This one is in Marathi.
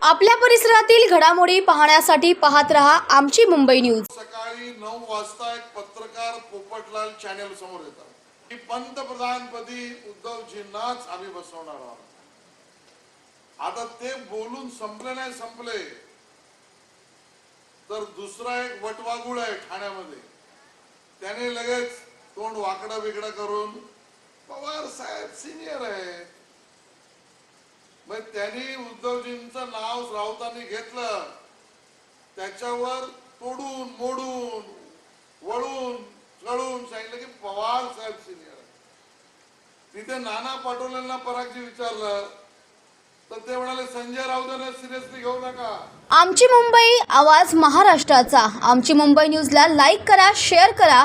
आपल्या परिसरातील घडामोडी पाहण्यासाठी पाहत रहा आमची मुंबई न्यूज. सकाळी नऊ वाजता एक पत्रकार पोपटलाल चॅनेल समोर येतात. की पंतप्रधानपदी उद्धवजींनाच आम्ही बसवणार आहोत. आता ते बोलून संपले नाही संपले. तर दुसरा एक वटवागुळ आहे ठाण्यामध्ये. त्याने लगेच तोंड वाकडं बिकडं करून पवार साहेब सिनियर आहे. मग त्यांनी उद्धवजींचं नाव राऊतांनी घेतलं. त्याच्यावर तोडून मोडून वळून चढून सांगितलं की पवार साहेब सिनियर तिथे नाना पाटोलेंना परागजी विचारलं. तर ते म्हणाले संजय राऊतांना सिरियसली घेऊ नका. आमची मुंबई आवाज महाराष्ट्राचा. आमची मुंबई न्यूजला लाईक करा शेअर करा.